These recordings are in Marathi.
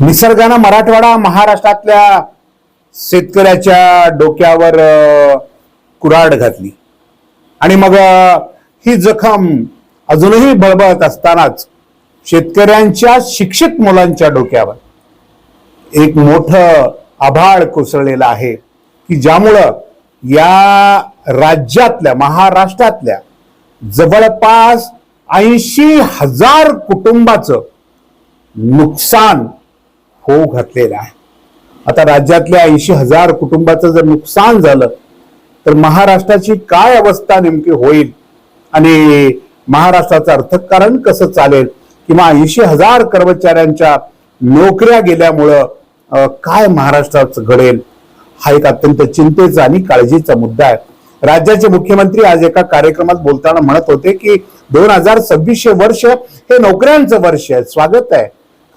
निसर्गानं मराठवाडा महाराष्ट्रातल्या शेतकऱ्याच्या डोक्यावर कुराड कुऱ्हाड घातली. आणि मग ही जखम अजूनही बळबळत असतानाच शेतकऱ्यांच्या शिक्षित मुलांच्या डोक्यावर एक मोठं आभाळ कोसळलेलं आहे की ज्यामुळं या राज्यातल्या महाराष्ट्रातल्या जवळपास ऐंशी हजार कुटुंबाचं नुकसान होऊ घातलेला आहे. आता राज्यातल्या ऐंशी हजार कुटुंबाचं जर नुकसान झालं तर महाराष्ट्राची काय अवस्था नेमकी होईल? आणि महाराष्ट्राचं अर्थकारण कसं चालेल? किंवा ऐंशी हजार कर्मचाऱ्यांच्या नोकऱ्या गेल्यामुळं काय महाराष्ट्राचं घडेल? हा एक अत्यंत चिंतेचा आणि काळजीचा मुद्दा आहे. राज्याचे मुख्यमंत्री आज एका कार्यक्रमात बोलताना म्हणत होते की दोन हजार सव्वीसशे वर्ष हे नोकऱ्यांचं वर्ष आहे. स्वागत आहे.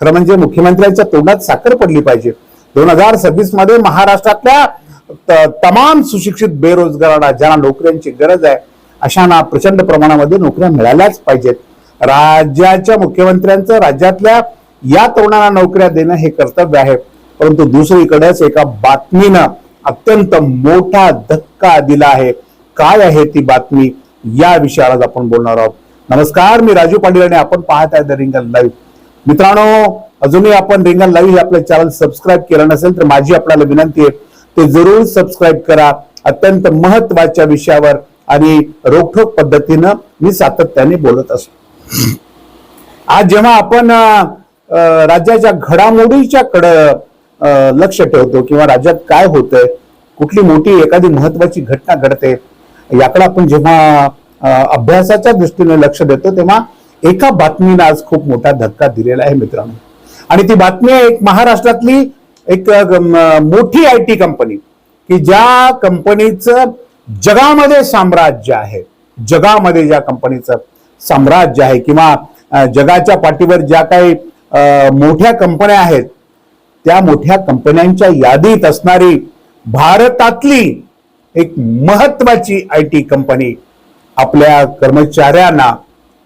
खरं म्हणजे मुख्यमंत्र्यांच्या तोंडात साखर पडली पाहिजे. दोन हजार सव्वीसमध्ये महाराष्ट्रातल्या त- तमाम सुशिक्षित बेरोजगारांना ज्यांना नोकऱ्यांची गरज आहे अशांना प्रचंड प्रमाणामध्ये नोकऱ्या मिळाल्याच पाहिजेत. राज्याच्या मुख्यमंत्र्यांचं राज्यातल्या या तरुणांना नोकऱ्या देणं हे कर्तव्य आहे. परंतु दुसरीकडेच एका बातमीनं अत्यंत मोठा धक्का दिला आहे. काय आहे ती बातमी? या विषयावर आज आपण बोलणार आहोत. नमस्कार मी राजू पाटील आणि आपण पाहत आहे द रिंगल लाईव्ह. मित्रांनो अजूनही आपण रिंगल लाईव्ह आपलं चॅनल सबस्क्राईब केलं नसेल तर माझी आपल्याला विनंती आहे ते जरूर सबस्क्राईब करा. अत्यंत महत्त्वाच्या विषयावर आणि रोखोक पद्धतीनं मी सातत्याने बोलत असतो. आज जेव्हा आपण राज्याच्या घडामोडीच्या कड लक्ष ठेवतो किंवा राज्यात काय होतंय कुठली मोठी एखादी महत्वाची घटना घडते याकडे आपण जेव्हा अभ्यासाच्या दृष्टीने लक्ष देतो तेव्हा एका बातमीनं आज खूप मोठा धक्का दिलेला आहे मित्रांनो. आणि ती बातमी आहे एक महाराष्ट्रातली एक मोठी आय टी कंपनी की ज्या कंपनीचं जगामध्ये साम्राज्य आहे. जगामध्ये ज्या कंपनीचं साम्राज्य आहे किंवा जगाच्या पाठीवर ज्या काही मोठ्या कंपन्या आहेत त्या मोठ्या कंपन्यांच्या यादीत असणारी भारतातली एक महत्वाची आय टी कंपनी आपल्या कर्मचाऱ्यांना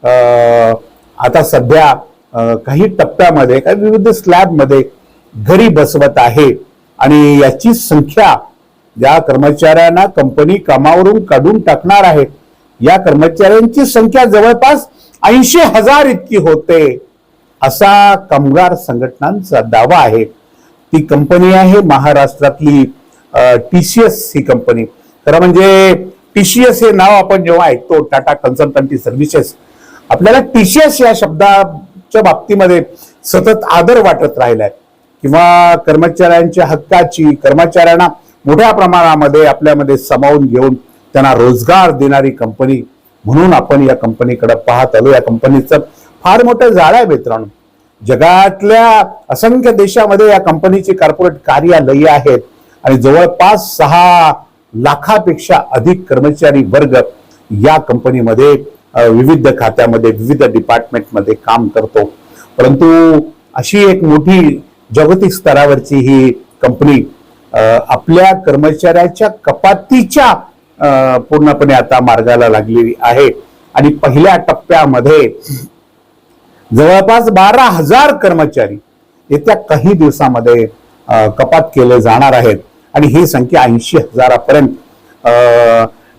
आता सध्या काही टप्प्यामध्ये काही विविध स्लॅबमध्ये घरी बसवत आहे. आणि याची संख्या ज्या कर्मचाऱ्यांना कंपनी कामावरून काढून टाकणार आहे. या कर्मचाऱ्यांची संख्या जवळपास ऐंशी हजार इतकी होते. असा कामगार संघटनांचा दावा आहे. ती कंपनी आहे महाराष्ट्रातली टी सी एस ही कंपनी. खरं म्हणजे टी सी एस हे नाव आपण जेव्हा ऐकतो टाटा कन्सल्टंटी सर्व्हिसेस आपल्याला टीसीएस या शब्दाच्या बाबतीमध्ये सतत आदर वाटत राहिलाय. किंवा कर्मचाऱ्यांच्या हक्काची कर्मचाऱ्यांना मोठ्या प्रमाणामध्ये आपल्यामध्ये सामावून घेऊन त्यांना रोजगार देणारी कंपनी म्हणून आपण या कंपनीकडे पाहत आलो. या कंपनीचं फार मोठं जाळ आहे मित्रांनो. जगातल्या असंख्य देशामध्ये या कंपनीची कॉर्पोरेट कार्यालये आहेत. आणि जवळपास सहा लाखापेक्षा अधिक कर्मचारी वर्ग या कंपनीमध्ये विविध खात्यामध्ये विविध डिपार्टमेंटमध्ये काम करतो. परंतु अशी एक मोठी जागतिक स्तरावरची ही कंपनी आपल्या कर्मचाऱ्याच्या कपातीच्या पूर्णपणे आता मार्गाला लागलेली आहे. आणि पहिल्या टप्प्यामध्ये जवळपास बारा हजार कर्मचारी येत्या काही दिवसामध्ये कपात केले जाणार आहेत. आणि ही संख्या ऐंशी हजारापर्यंत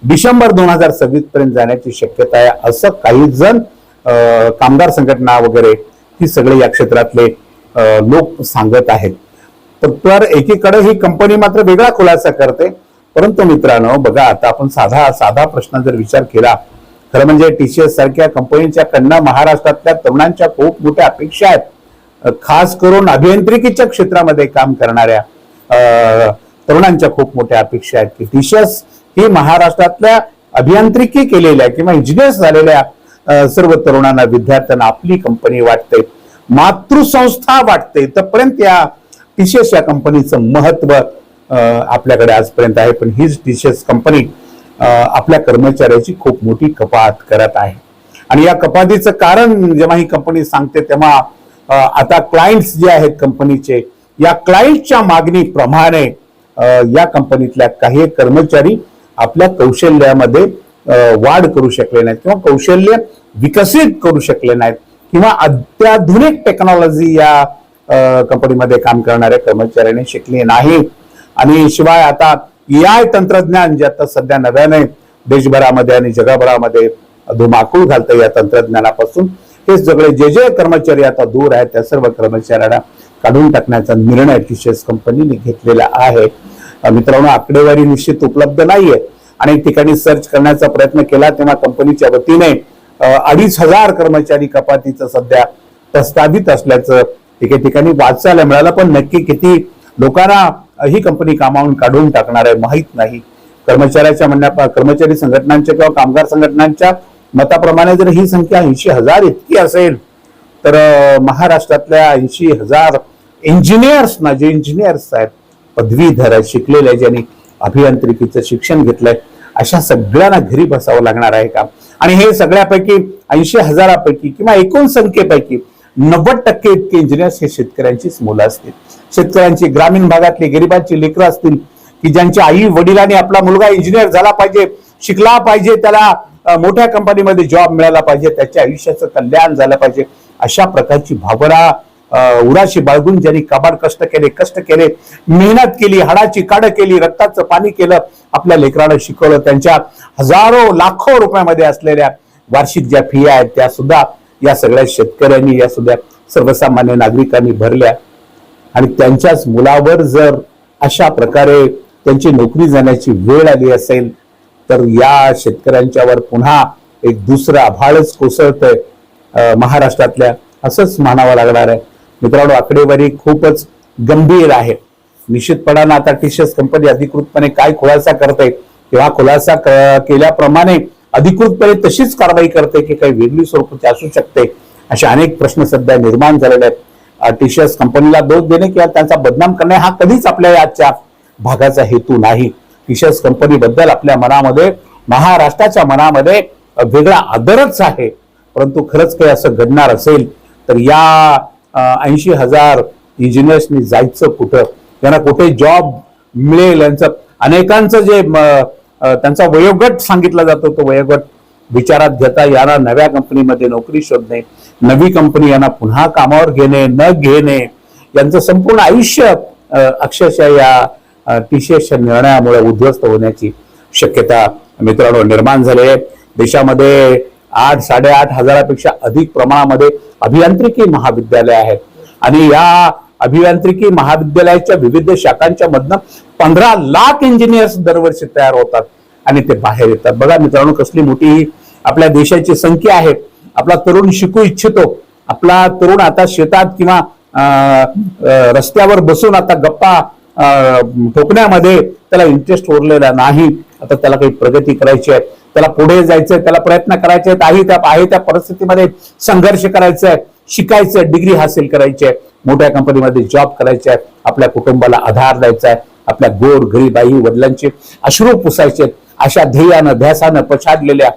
डिसेंबर दोन हजार सव्वीस पर्यंत जाण्याची शक्यता आहे असं काही जण कामगार संघटना वगैरे ही सगळे या क्षेत्रातले लोक सांगत आहेत. तर- तर एकीकडे ही कंपनी मात्र वेगळा खुलासा करते. परंतु मित्रांनो बघा आता आपण साधा साधा प्रश्न जर विचार केला खरं म्हणजे टीसीएस सारख्या कंपनीच्या कडनं महाराष्ट्रातल्या तरुणांच्या खूप मोठ्या अपेक्षा आहेत. खास करून अभियांत्रिकीच्या क्षेत्रामध्ये काम करणाऱ्या तरुणांच्या खूप मोठ्या अपेक्षा आहेत की टीसीएस ही महाराष्ट्रातल्या अभियांत्रिकी केलेल्या किंवा इंजिनियर्स झालेल्या सर्व तरुणांना विद्यार्थ्यांना आपली कंपनी वाटते मातृसंस्था वाटते. तरपर्यंत या टीसीएस या कंपनीचं महत्त्व आपल्याकडे आजपर्यंत आहे. पण हीच टीसीएस कंपनी आपल्या कर्मचाऱ्याची खूप मोठी कपात करत आहे. आणि या कपातीचं कारण जेव्हा ही कंपनी सांगते तेव्हा आता क्लायंट्स जे आहेत कंपनीचे या क्लायंटच्या मागणीप्रमाणे या कंपनीतल्या काही कर्मचारी आपल्या कौशल्यामध्ये वाढ करू शकले नाहीत किंवा कौशल्य विकसित करू शकले नाहीत किंवा अत्याधुनिक टेक्नॉलॉजी या कंपनीमध्ये काम करणाऱ्या कर्मचाऱ्यांनी शिकले नाही आणि शिवाय आता आय तंत्रज्ञान जे आता सध्या नव्याने देशभरामध्ये आणि जगभरामध्ये धुमाकूळ घालतं या तंत्रज्ञानापासून हे सगळे जे जे कर्मचारी आता दूर आहेत त्या सर्व कर्मचाऱ्यांना काढून टाकण्याचा निर्णय टीसीएस कंपनीने घेतलेला आहे. मित्रांनो आकडेवारी निश्चित उपलब्ध नाहीये. अनेक ठिकाणी सर्च करण्याचा प्रयत्न केला तेव्हा कंपनीच्या वतीने अडीच हजार कर्मचारी कपातीचं सध्या प्रस्तावित असल्याचं एके ठिकाणी वाचायला मिळालं. पण नक्की किती लोकांना ही कंपनी कामावून काढून टाकणार आहे माहीत नाही. कर्मचाऱ्याच्या म्हणण्या कर्मचारी संघटनांच्या किंवा कामगार संघटनांच्या मताप्रमाणे जर ही संख्या ऐंशी हजार इतकी असेल तर महाराष्ट्रातल्या ऐंशी हजार इंजिनियर्सना जे इंजिनियर्स आहेत पदवीधर आहेत शिकलेले ज्यांनी अभियांत्रिकीचं शिक्षण घेतलंय अशा सगळ्यांना घरी बसावं लागणार आहे का? आणि हे सगळ्यापैकी ऐंशी हजारापैकी किंवा एकूण संख्येपैकी नव्वद टक्के इतके इंजिनियर्स हे शेतकऱ्यांचीच मुलं असतील. शेतकऱ्यांची ग्रामीण भागातली गरिबांची लेकरं असतील की ज्यांच्या आई वडिलांनी आपला मुलगा इंजिनियर झाला पाहिजे शिकला पाहिजे त्याला मोठ्या कंपनीमध्ये जॉब मिळाला पाहिजे त्याच्या आयुष्याचं कल्याण झालं पाहिजे अशा प्रकारची भावना उराशी बाळगून ज्यांनी काबाड कष्ट केले कष्ट केले मेहनत केली हाडाची काड केली रक्ताचं पाणी केलं आपल्या लेकराला शिकवलं. त्यांच्या हजारो लाखो रुपयामध्ये असलेल्या वार्षिक ज्या फी आहेत त्या सुद्धा या सगळ्या शेतकऱ्यांनी या सुद्धा सर्वसामान्य नागरिकांनी भरल्या. आणि त्यांच्याच मुलावर जर अशा प्रकारे त्यांची नोकरी जाण्याची वेळ आली असेल तर या शेतकऱ्यांच्यावर पुन्हा एक दुसरं आभाळच कोसळतंय महाराष्ट्रातल्या. असंच म्हणावं लागणार आहे. मित्रांनो आकडेवारी खूपच गंभीर आहे. निश्चितपणानं आता टीसीएस कंपनी अधिकृतपणे काय खुलासा करते किंवा खुलासा क- केल्याप्रमाणे अधिकृतपणे तशीच कारवाई करते की काही वेगळी स्वरूपाची असू शकते असे अनेक प्रश्न सध्या निर्माण झालेले आहेत. टीसीएस कंपनीला दोष देणे किंवा त्यांचा बदनाम करणे हा कधीच आपल्या आजच्या भागाचा हेतू नाही. टीसीएस कंपनीबद्दल आपल्या मनामध्ये महाराष्ट्राच्या मनामध्ये वेगळा आदरच आहे. परंतु खरंच काही असं घडणार असेल तर या ऐंशी हजार इंजिनियर्सनी जायचं कुठं? त्यांना कुठे जॉब मिळेल यांचं? अनेकांचं जे त्यांचा वयोगट सांगितला जातो तो वयोगट विचारात घेता यांना नव्या कंपनीमध्ये नोकरी शोधणे नवी कंपनी यांना पुन्हा कामावर घेणे न घेणे यांचं संपूर्ण आयुष्य अक्षरशः या टीसीएसच्या निर्णयामुळे उद्ध्वस्त होण्याची शक्यता मित्रांनो निर्माण झाली आहे. देशामध्ये आठ साडेआठ हजारापेक्षा अधिक प्रमाणामध्ये अभियांत्रिकी महाविद्यालय आहेत. आणि या अभियांत्रिकी महाविद्यालयाच्या विविध शाखांच्या मधनं पंधरा लाख इंजिनियर्स दरवर्षी तयार होतात आणि ते बाहेर येतात. बघा मित्रांनो कसली मोठी ही आपल्या देशाची संख्या आहे. आपला तरुण शिकू इच्छितो. आपला तरुण आता शेतात किंवा अं, रस्त्यावर बसून आता गप्पा अं, ठोकण्यामध्ये त्याला इंटरेस्ट उरलेला नाही. आता त्याला काही प्रगती करायची आहे. त्याला पुढे जायचंय त्याला प्रयत्न करायचे आहे त्या आहे त्या परिस्थितीमध्ये संघर्ष करायचा आहे शिकायचं डिग्री हासिल करायची आहे मोठ्या कंपनीमध्ये जॉब करायचे आहे आपल्या कुटुंबाला आधार द्यायचा आहे आपल्या गोर गरीब आई वडिलांचे अश्रू पुसायचे अशा ध्येयानं ध्यासानं पछाडलेल्या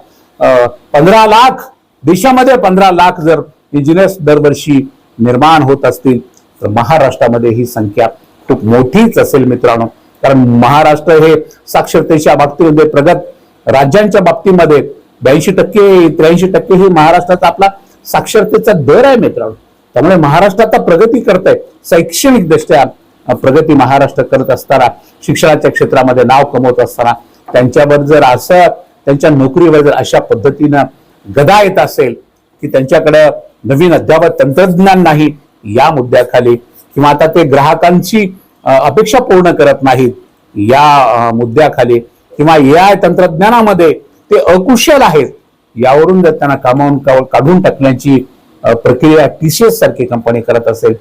पंधरा लाख देशामध्ये पंधरा लाख जर इंजिनियर्स दरवर्षी निर्माण होत असतील तर महाराष्ट्रामध्ये ही संख्या खूप मोठीच असेल मित्रांनो. कारण महाराष्ट्र हे साक्षरतेच्या बाबतीमध्ये प्रगत राज्यांच्या बाबतीमध्ये ब्याऐंशी टक्के त्र्याऐंशी टक्के ही महाराष्ट्राचा आपला साक्षरतेचा दर आहे मित्रांनो. त्यामुळे महाराष्ट्र आता प्रगती करत आहे शैक्षणिक दृष्ट्या प्रगती महाराष्ट्र करत असताना शिक्षणाच्या क्षेत्रामध्ये नाव कमवत असताना त्यांच्यावर जर असं त्यांच्या नोकरीवर जर अशा पद्धतीनं गदा येत असेल की त्यांच्याकडे नवीन अद्यावत तंत्रज्ञान नाही या मुद्द्याखाली किंवा आता ते ग्राहकांची अपेक्षा पूर्ण करत नाहीत या मुद्द्याखाली किंवा या तंत्रज्ञानामध्ये ते अकुशल आहेत यावरून जर त्यांना कामावून काढून टाकण्याची प्रक्रिया टीसीएस सारखी कंपनी करत असेल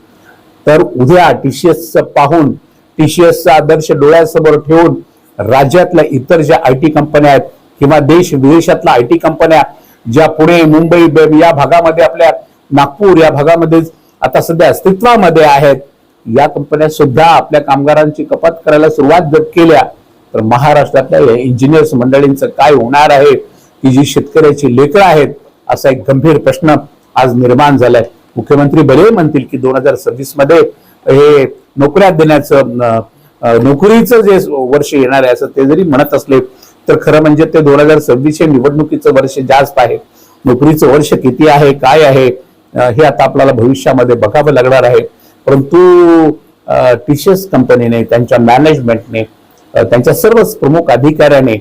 तर उद्या टीसीएस पाहून टीसीएसचा आदर्श डोळ्यासमोर ठेवून राज्यातल्या इतर ज्या आय टी कंपन्या आहेत किंवा देश विदेशातल्या आय टी कंपन्या ज्या पुणे मुंबई या भागामध्ये आपल्या नागपूर या भागामध्ये आता सध्या अस्तित्वामध्ये आहेत या कंपन्या सुद्धा आपल्या कामगारांची कपात करायला सुरुवात जर केल्या तर महाराष्ट्रातल्या इंजिनियर्स मंडळींचं काय होणार आहे? की जी शेतकऱ्याची लेकरं आहेत असा एक गंभीर प्रश्न आज निर्माण झालाय. मुख्यमंत्री भले म्हणतील की दोन हजार सव्वीसमध्ये हे नोकऱ्या देण्याचं नोकरीचं जे वर्ष येणार आहे असं ते जरी म्हणत असले तर खरं म्हणजे ते दोन हजार सव्वीस हे निवडणुकीचं वर्ष जास्त आहे. नोकरीचं वर्ष किती आहे काय आहे हे आता आपल्याला भविष्यामध्ये बघावं लागणार आहे. परंतु टीसीएस कंपनीने त्यांच्या मॅनेजमेंटने त्यांच्या सर्वच प्रमुख अधिकाऱ्याने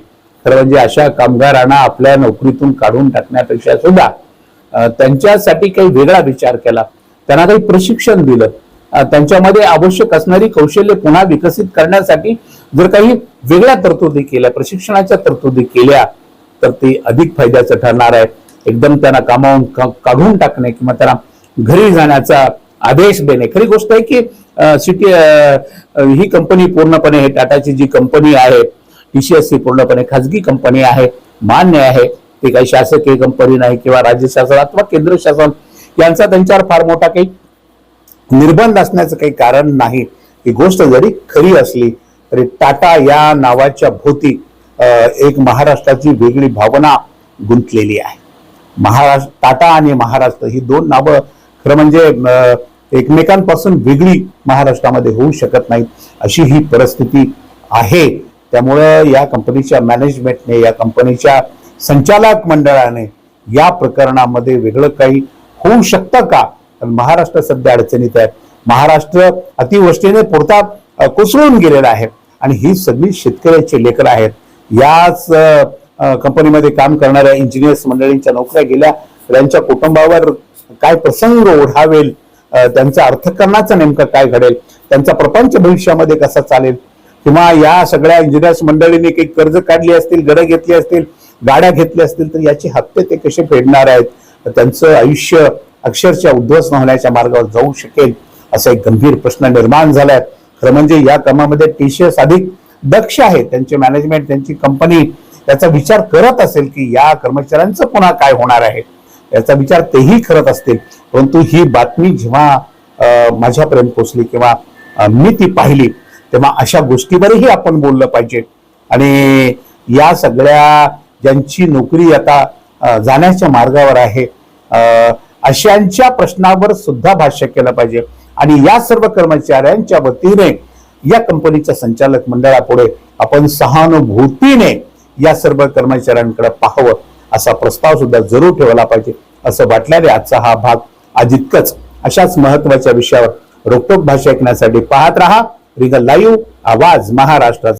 खरं म्हणजे अशा कामगारांना आपल्या नोकरीतून काढून टाकण्यापेक्षा सुद्धा त्यांच्यासाठी काही वेगळा विचार केला. त्यांना काही प्रशिक्षण दिलं. त्यांच्यामध्ये आवश्यक असणारी कौशल्य पुन्हा विकसित करण्यासाठी जर काही वेगळ्या तरतुदी केल्या प्रशिक्षणाच्या तरतुदी केल्या तर ते अधिक फायद्याचं ठरणार आहे. एकदम त्यांना कामावून काढून टाकणे किंवा त्यांना घरी जाण्याचा आदेश देणे. खरी गोष्ट आहे की सिटी ही कंपनी पूर्णपणे हे टाटाची जी कंपनी आहे टीसीएस ही पूर्णपणे खाजगी कंपनी आहे मान्य आहे. ती काही शासकीय कंपनी नाही किंवा राज्य शासन अथवा केंद्र शासन यांचा त्यांच्यावर फार मोठा काही निर्बंध असण्याचं काही कारण नाही. ही गोष्ट जरी खरी असली तरी टाटा या नावाच्या भोवती एक महाराष्ट्राची वेगळी भावना गुंतलेली आहे. महाराष्ट्र टाटा आणि महाराष्ट्र ही दोन नावं खरं म्हणजे एकमेकांपासून वेगळी महाराष्ट्रामध्ये होऊ शकत नाहीत अशी ही परिस्थिती आहे. त्यामुळं या कंपनीच्या मॅनेजमेंटने या कंपनीच्या संचालक मंडळाने या प्रकरणामध्ये वेगळं काही होऊ शकतं का? कारण महाराष्ट्र सध्या अडचणीत आहे. महाराष्ट्र अतिवृष्टीने पुरता कोसळून गेलेला आहे. आणि ही सगळी शेतकऱ्याची लेकरं आहेत. याच कंपनीमध्ये काम करणाऱ्या इंजिनियर्स मंडळींच्या नोकऱ्या गेल्या. त्यांच्या कुटुंबावर काय प्रसंग ओढावेल अ, त्यांचा अर्थकारणाचं नेमकं काय घडेल त्यांचा प्रपंच भविष्यामध्ये कसा चालेल? किंवा या सगळ्या इंजिनियर्स मंडळींनी काही कर्ज काढली असतील घरं घेतली असतील गाड्या घेतल्या असतील तर याची हप्ते ते कसे फेडणार आहेत? तर त्यांचं आयुष्य अक्षरशः उद्ध्वस्त होण्याच्या मार्गावर जाऊ शकेल असा एक गंभीर प्रश्न निर्माण झालाय. खरं म्हणजे या कामामध्ये टीसीएस अधिक दक्ष आहे. त्यांचे मॅनेजमेंट त्यांची कंपनी याचा विचार करत असेल की या कर्मचाऱ्यांचं पुन्हा काय होणार आहे? याचा विचार तेही करत असतील. परंतु ही बातमी जेव्हा माझ्यापर्यंत पोचली किंवा मी ती पाहिली तेव्हा अशा गोष्टीवरही आपण बोललं पाहिजे. आणि या सगळ्या ज्यांची नोकरी आता जाण्याच्या मार्गावर आहे अशांच्या प्रश्नावर सुद्धा भाष्य केलं पाहिजे. आणि या सर्व कर्मचाऱ्यांच्या वतीने या कंपनीच्या संचालक मंडळापुढे आपण सहानुभूतीने या सर्व कर्मचाऱ्यांकडे पाहावं. असा प्रस्ताव सुद्धा जरूर ठेवला पाहिजे. असं वाटल्याने आजचा हा भाग आज इतकंच. अशाच महत्त्वाच्या विषयावर रोकटोक भाषा ऐकण्यासाठी पाहत राहा. रिगल लाईव्ह आवाज महाराष्ट्राचा.